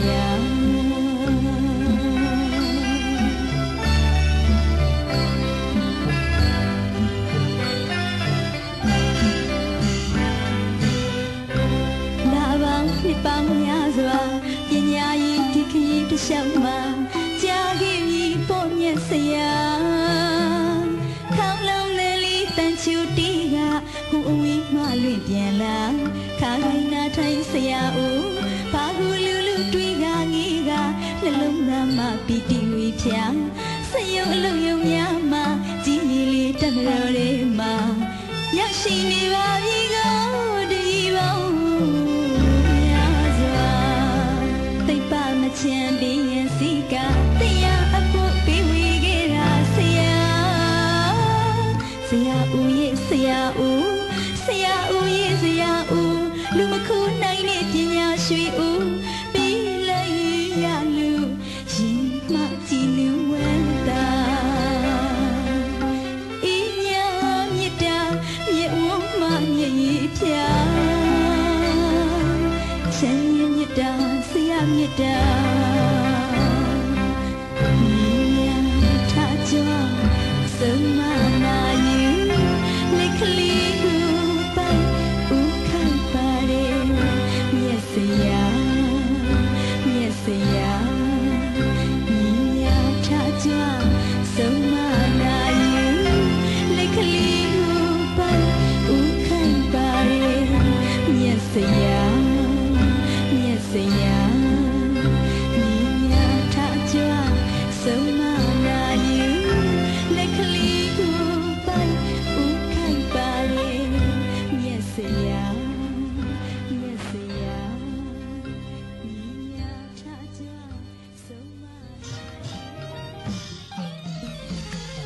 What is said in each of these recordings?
စရာမျ ကြီးလေးတက်မတော်လေးမှာရောက်ရှိနေပါပြီ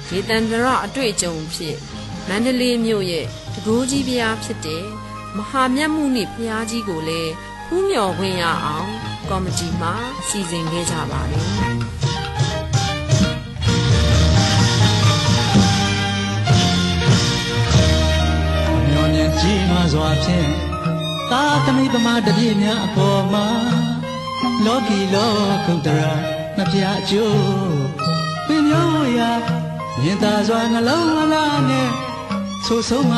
ဒေသန္တရအတွေ့အကြုံဖြစ်မန္တလေးမြို့ရဲ့တကူးကြီးဘုရားဖြစ်တဲ့မဟာမြတ်မှုနိဘုရားကြီးကိုလည်းဖူးမြော်ခွင့်ရအောင်ကော်မတီမှစီစဉ်ခဲ့ကြပါတယ်မျောမြင်ကြည်မာစွာဖြင့်သာသမိပမာတပြည့်များအပေါ်မှာလောကီလောကုတ္တရာနှစ်ပြအကျိုးပင်မျိုးရာ မြင်သာစွာနှလုံးမလားနဲ့ဆိုဆုံးမ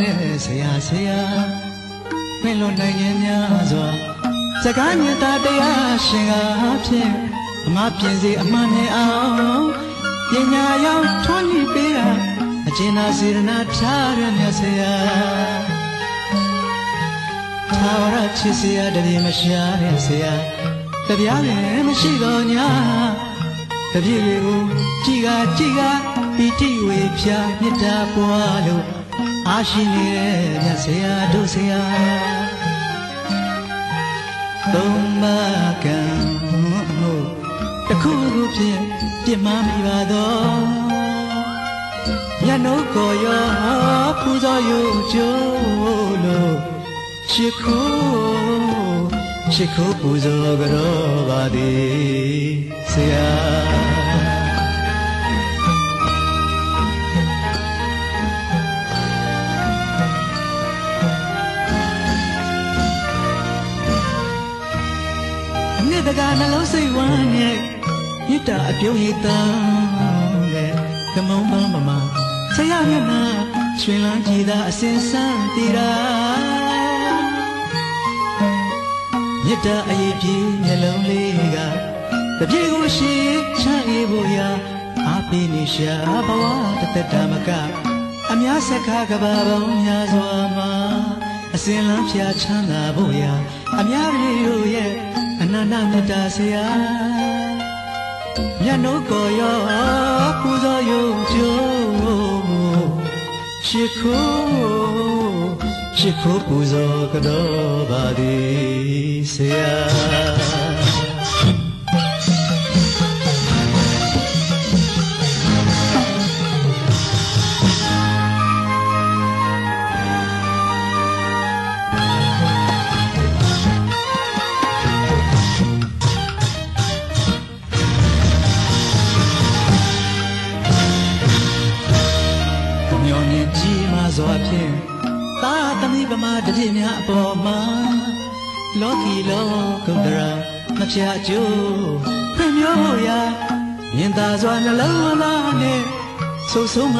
တဲ့ဆရာဆရာမင်းလွန်နိုင်ရင်များစွာစကားမြတ်တာတရားရှင်ကားဖြင့်အမပြင်စေအမှန်နဲ့အောင်ပညာရောက်ထွန်းညှိပေးတာအကျဉ်းသာစေရနာထားရမြတ်ဆရာသာဝရချစ်စရာတည်းမရှာတဲ့ဆရာတပြားလည်းမရှိတော့ညာ တပြည့်တွေကိုကြည်ကကြည်ကပီတိဝေဖြာမေတ္တာပွားလို့အားရှိနေတဲ့မြတ်ဆရာတို့ဆရာသုံးပါးကံမှုတစ်ခုခုဖြင့်ပြစ်မှားမိပါတော့ညနှုတ်ကိုရောပူဇော်ယူကြလို့ချစ်ခိုး ချစ်ခိုးပူဇော်ကြတော့ပါသည်ဆရာနှစ်တကာနှလုံးစိတ်ဝမ်းနဲ့မြစ်တာအပြုံးရည်တန်းတဲ့ကမုံပန်းပမာဆရာမျက်နှာရွှင်လန်းကြည်သာအစင်စမ်းတည်တာ မြစ်တာအရေးပြေမျက်လုံးလေးကတပြေကိုရှိချမ်းအေးဖို့ရာအားပေးနေရှာဘဝတစ်သက်တာမကအများဆက်ခါကဘာပေါင်းများစွာမှာအစင်လန်းဖြာချမ်းသာဖို့ရာအများကြီးတို့ရဲ့အနန္တမေတ္တာဆရာမြတ်နိုးကိုရောပူဇော်ယုံကြိုးချစ်ခိုးချစ်ခိုးပူဇော်ကြတော်ပါသည်ဆရာမျော မြင်ကြည်မာစွာဖြင့် သာသမီပမာတတိများအပေါ်မှာလောကီလောကုတ္တရာမပြအကျိုးဖွင့်မျိုးဖို့ရာမြင်သာစွာနှလုံးသားနဲ့ဆုပ်ဆုံးမ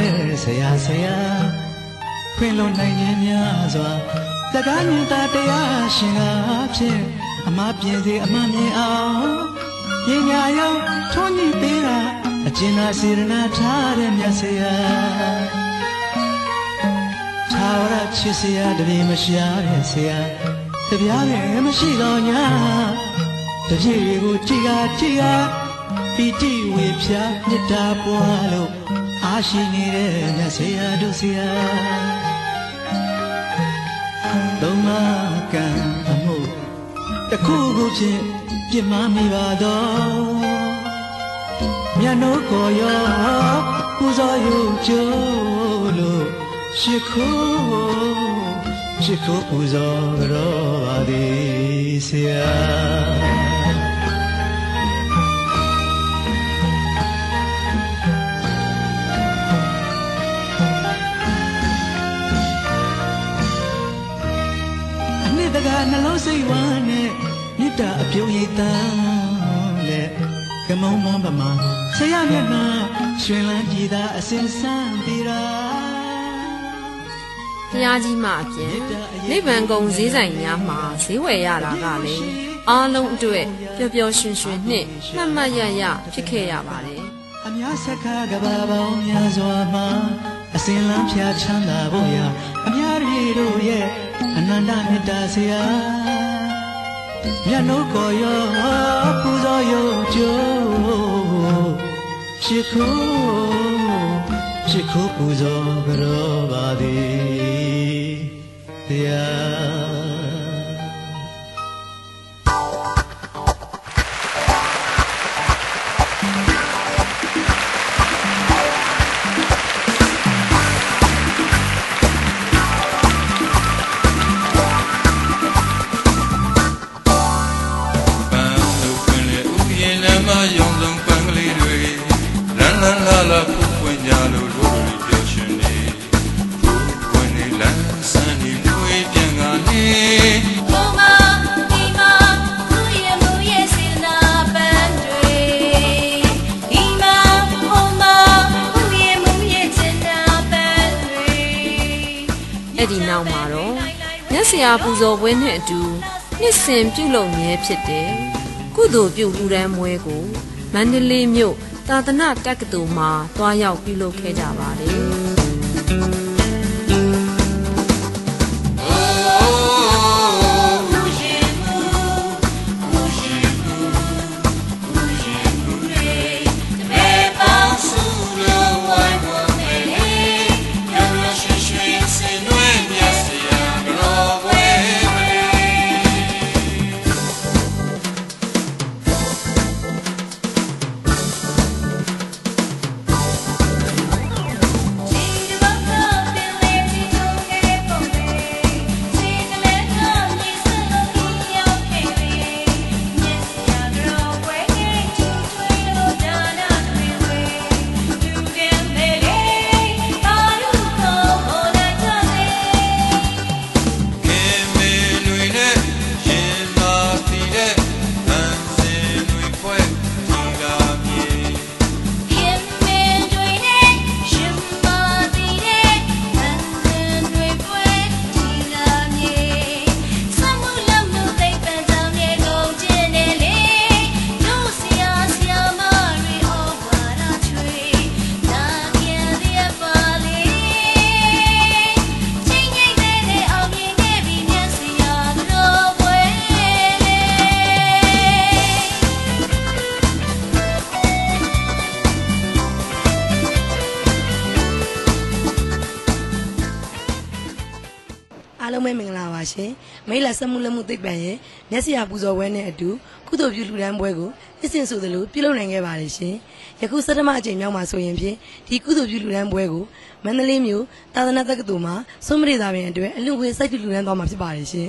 တဲ့ဆရာဆရာဖွင့်လို့နိုင်ခြင်းများစွာစကားမြင်သာတရားရှင်ကားဖြင့်အမပြင်းစေအမမြင်အောင်ပညာရောက်ထွန်းညှိပေးတာအကျဉ်းသာစေရနာထားတဲ့မြတ်ဆရာ သာဝရချစ်စရာတပြေမရှာတဲ့ဆရာတပြားလည်းမရှိတော့ညာတပြည့်တွေကိုကြည်ကားကြည်ကားပီတိဝေဖြာမေတ္တာပွားလို့အားရှိနေတဲ့မြတ်ဆရာတို့ဆရာသုံးမကံအမှုတစ်ခုခုဖြင့်ပြစ်မှားမိပါတော့မြတ်နိုးကိုရောပူဇော်ယူကြလို့ ရှိခိုးရှိခိုးပူဇော်ကြောပါသည်ဆရာအနှစ်တကာနှလုံးစိတ်ဝမ်းနဲ့မေတ္တာအပြုံးရိပ်တမ်းနဲ့ကမုံမပမာဆရာမျက်နှာရွှင်လန်းကြည်သာအစင်ဆန်းသေးတာ ဖျားကြီးမှအပြင်နိဗ္ဗာန်ကုံဈေးဆိုင်များမှာဈေးဝယ်ရတာကလည်းအားလုံးအတွက်ပျော်ပျော်ရွှင်ရွှင်နဲ့မှတ်မှတ်ရရဖြစ်ခဲ့ရပါတယ်အများစခါကဘာပေါင်းများစွာမှာအစင်လန်းဖြာချမ်းသာဖို့ရာအများရီတို့ရဲ့အနန္တမေတ္တာဆရာမြတ်နိုးကိုရောပူဇော်ရုံကျိုးရှိခိုးရှိခိုးပူဇော်ကြောပါသည် တ နောက်မှာတော့မြတ်ဆရာပူဇော်ပွဲနဲ့အတူနှစ်စဉ်ပြုလုပ်မြဲဖြစ်တယ်ကုသိုလ်ပြုလူရန်မွဲကိုမန္တလေးမြို့သာသနာတက္ကသိုလ်မှာတွားရောက်ပြုလုပ်ခဲ့ကြပါတယ် ရှင်မိတ်လာစက်မှုလက်မှုသိပ္ပံရဲ့မျက်စိရပူဇော်ပွဲနဲ့အတူကုသိုလ်ပြုလူဒန်းပွဲကိုနှစ်စဉ်ဆိုသလိုပြုလုပ်နိုင်ခဲ့ပါတယ်ရှင်ယခုစက်တမအကြိမ်မြောက်မှာဆိုရင်ဖြင့်ဒီကုသိုလ်ပြုလူဒန်းပွဲကိုမန္တလေးမြို့သာသနာတက္ကသိုလ်မှာစွန့်မရိသာပင်အတွက်အလူငွေစိုက်ပြုလူဒန်းသွားမှာဖြစ်ပါတယ်ရှင်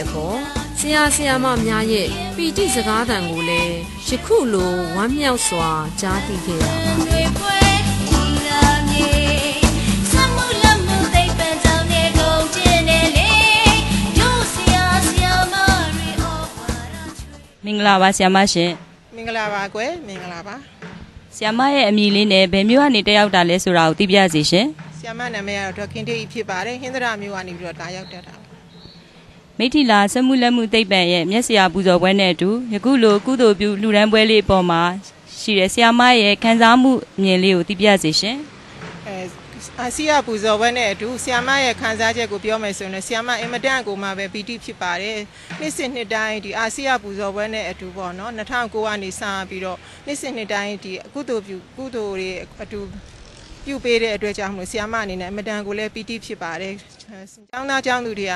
ပွဲလေးရဲ့အပေါ်ဆရာဆရာမများရဲ့ပီတိစကားသံကိုလည်းယခုလိုဝမ်းမြောက်စွာကြားသိခဲ့ရပါတွေပွဲဒီလာမြေစမှုလမှုသိပ္ပံကြောင့်နေကုန်ကျင်းနေလေဒုဆရာဆရာမတွေဩဝါဒမင်္ဂလာပါဆ iam မရှင်မင်္ဂလာပါကွယ်မင်္ဂလာပါဆ iam မရဲ့အမည်လေးနဲ့ဘယ်မျိုးကနေတက်ရောက်တာလဲဆိုတာကိုသိပြစီရှင်ဆီယမနာမည်ကတော့ဒေါက်ခင်တေးဖြစ်ပါတယ်ဟင်္ဒရာမျိုးကနေပြီးတော့တာရောက်တက်တာပါ မိထီလာစက်မှုလက်မှုသိပ္ပံရဲ့မျက်စရာပူဇော်ပွဲနဲ့အတူယခုလိုကုသိုလ်ပြုလှူဒန်းပွဲလေးအပေါ်မှာရှိတဲ့ဆ iam မရဲ့ခံစားမှုအမြင်လေးကိုသိပြစီရှင်အဲအာဆီယပူဇော်ပွဲနဲ့အတူဆီယမရဲ့ခန်းစားချက်ကိုပြောမယ်ဆိုရင်ဆီယမအင်မတန်ကိုမှပဲပီတိဖြစ်ပါတယ်နှစ်စဉ်နှစ်တိုင်းဒီအာဆီယပူဇော်ပွဲနဲ့အတူပေါ့နော်2009ကနေစပြီးတော့နှစ်စဉ်နှစ်တိုင်းဒီကုသိုလ်ပြုကုသိုလ်တွေအတူပြုပေးတဲ့အတွက်ကြောင့်မလို့ဆီယမအနေနဲ့အင်မတန်ကိုလည်းပီတိဖြစ်ပါတယ်ကျောင်းသားကျောင်းသူတွေက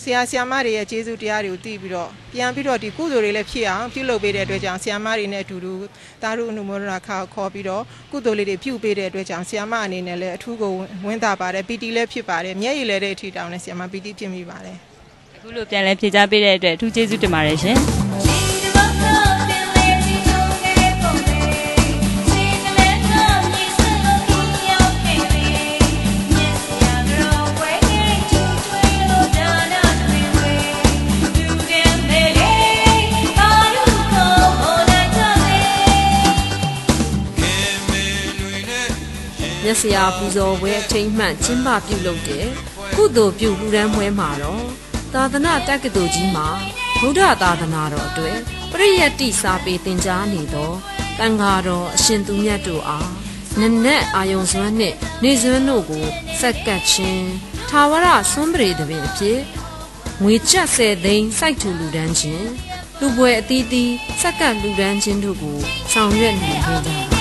ဆရာဆရာမတွေရဲ့ကျေးဇူးတရားတွေကိုသိပြီးတော့ပြန်ပြီးတော့ဒီကုသိုလ်တွေလည်းဖြစ်အောင်ပြုလုပ်ပေးတဲ့အတွက်ကြောင့်ဆရာမတွေနဲ့အတူတူတာရုအနုမောဒနာခါခေါ်ပြီးတော့ကုသိုလ်လေးတွေပြုပေးတဲ့အတွက်ကြောင့်ဆရာမအနေနဲ့လည်းအထူးကိုဝင်းတာပါတယ်ပီတီလည်းဖြစ်ပါတယ်မျက်ရည်လည်းတဲ့အထီတောင်နဲ့ဆရာမပီတီဖြစ်မိပါတယ်အခုလိုပြန်လဲဖြေချပေးတဲ့အတွက်အထူးကျေးဇူးတင်ပါတယ်ရှင် မျက်စရာပူဇော်ပွဲအချိန်မှန်ကျင်းပပြုလုပ်တဲ့ကုသိုလ်ပြုလူရန်ပွဲမှာတော့သာသနာတက္ကသိုလ်ကြီးမှာဗုဒ္ဓသာသနာတော်အတွက်ပရိယတ်တိစာပေသင်ကြားနေသောတန်ဃာတော်အရှင်သူမြတ်တို့အားနနက်အာယုံစွမ်းနှင့်နေစွမ်းတို့ကိုစက္ကပ်ခြင်းထာဝရဆွမ်းပရိသပင်အဖြစ်ငွေကျပ်ဆယ်သိန်းစိုက်ထူလူဒန်းခြင်းလူပွဲအသီးသီးစက္ကပ်လူဒန်းခြင်းတို့ကိုဆောင်ရွက်နိုင်ခဲ့ကြပါ